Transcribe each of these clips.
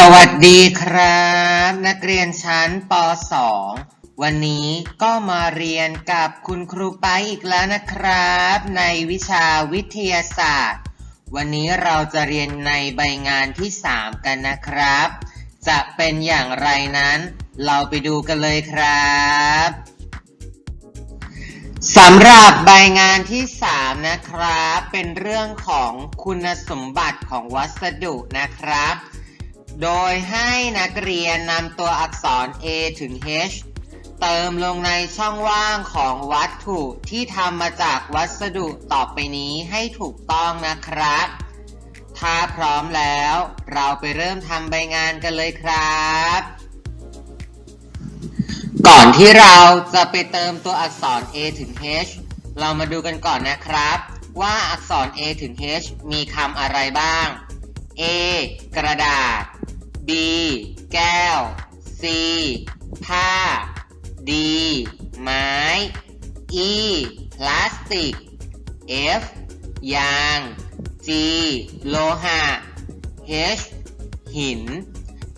สวัสดีครับ นักเรียนชั้นป .2 วันนี้ก็มาเรียนกับคุณครูไปอีกแล้วนะครับ ในวิชาวิทยาศาสตร์ วันนี้เราจะเรียนในใบงานที่ 3 กันนะครับ จะเป็นอย่างไรนั้น เราไปดูกันเลยครับสำหรับใบงานที่ 3 นะครับ เป็นเรื่องของคุณสมบัติของวัสดุนะครับ โดยให้นักเรียนนำตัวอักษร A ถึง H เติมลงในช่องว่างของวัตถุที่ทำมาจากวัสดุต่อไปนี้ให้ถูกต้องนะครับ ถ้าพร้อมแล้ว เราไปเริ่มทำใบงานกันเลยครับ ก่อนที่เราจะไปเติมตัวอักษร A ถึง H เรามาดูกันก่อนนะครับ ว่าอักษร A ถึง H มีคำอะไรบ้าง A กระดาษ B แก้ว C ผ้า D ไม้ E พลาสติก F ยาง G โลหะ H หิน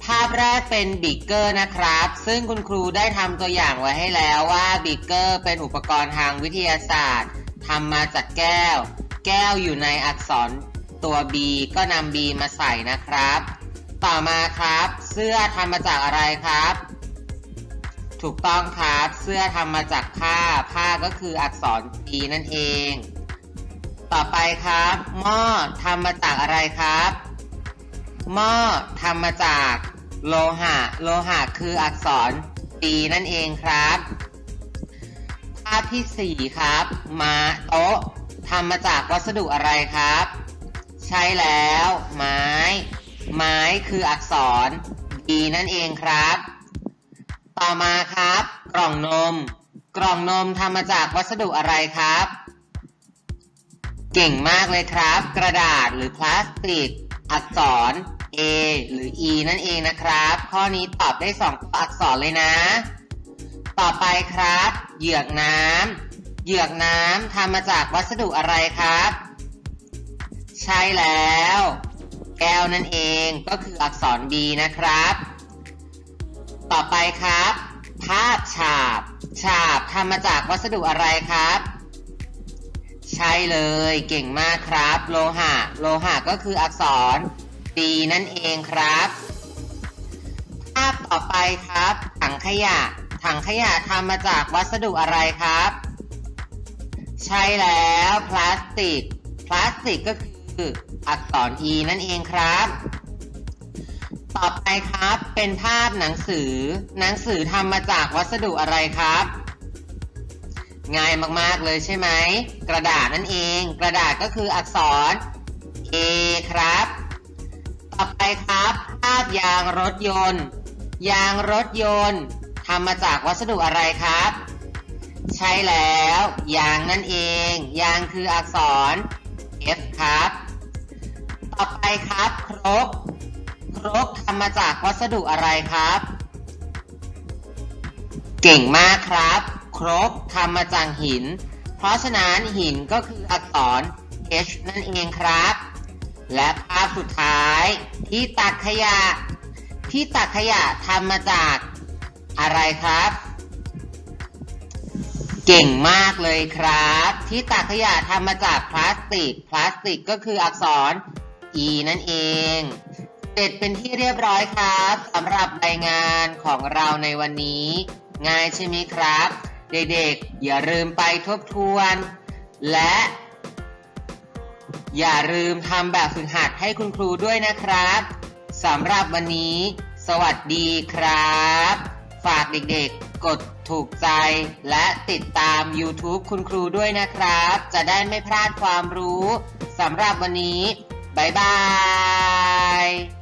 ภาพแรกเป็นบิกเกอร์นะครับ ซึ่งคุณครูได้ทำตัวอย่างไว้ให้แล้วว่าบิกเกอร์เป็นอุปกรณ์ทางวิทยาศาสตร์ทำมาจากแก้ว แก้วอยู่ในอักษรตัว B ก็นำ B มาใส่นะครับ ต่อมาครับ เสื้อทำมาจากอะไรครับ ถูกต้องครับ เสื้อทำมาจากผ้า ผ้าก็คืออักษร B นั่นเอง ต่อไปครับ หม้อทำมาจากอะไรครับ หม้อทำมาจากโลหะ โลหะคืออักษร B นั่นเองครับ ภาพที่ 4 ครับ มาโต๊ะทำมาจากวัสดุอะไรครับ ใช่แล้ว ไม้ ไม้คืออักษร B นั่นเองครับ ต่อมาครับ กล่องนม กล่องนมทำมาจากวัสดุอะไรครับ เก่งมากเลยครับ กระดาษหรือพลาสติก อักษร A หรือ E นั่นเองนะครับ ข้อนี้ตอบได้สองอักษรเลยนะ ต่อไปครับ เหยือกน้ำเหยือกน้ำทำมาจากวัสดุอะไรครับ ใช่แล้ว แก้วนั่นเองก็คืออักษร B นะครับ ต่อไปครับ ภาพฉาบ ฉาบทำมาจากวัสดุอะไรครับ ใช่เลยเก่งมากครับ โลหะ โลหะก็คืออักษร B นั่นเองครับ ภาพต่อไปครับ ถังขยะ ถังขยะทำมาจากวัสดุอะไรครับ ใช่แล้ว พลาสติก พลาสติกก็คือ อักษร E นั่นเองครับ ต่อไปครับเป็นภาพหนังสือ หนังสือทำมาจากวัสดุอะไรครับ ง่ายมากๆเลยใช่ไหม กระดาษนั่นเอง กระดาษก็คืออักษร A ครับ ต่อไปครับภาพยางรถยนต์ ยางรถยนต์ทำมาจากวัสดุอะไรครับ ใช่แล้ว ยางนั่นเอง ยางคืออักษร F ครับ ต่อไปครับครก ครกทำมาจากวัสดุอะไรครับ เก่งมากครับ ครกทำมาจากหิน เพราะฉะนั้นหินก็คืออักษร H นั่นเองครับ และภาพสุดท้ายที่ตักขยะ ที่ตักขยะทำมาจากอะไรครับ เก่งมากเลยครับ ที่ตักขยะทำมาจากพลาสติก พลาสติกก็คืออักษร E นั่นเองเสร็จเป็นที่เรียบร้อยครับสำหรับรายงานของเราในวันนี้ ง่ายใช่ไหมครับ เด็กๆ อย่าลืมไปทบทวน และ อย่าลืมทำแบบฝึกหัดให้คุณครูด้วยนะครับสำหรับวันนี้ สวัสดีครับ ฝากเด็กๆ กดถูกใจและติดตาม YouTube คุณครูด้วยนะครับ จะได้ไม่พลาดความรู้สำหรับวันนี้ บ๊ายบาย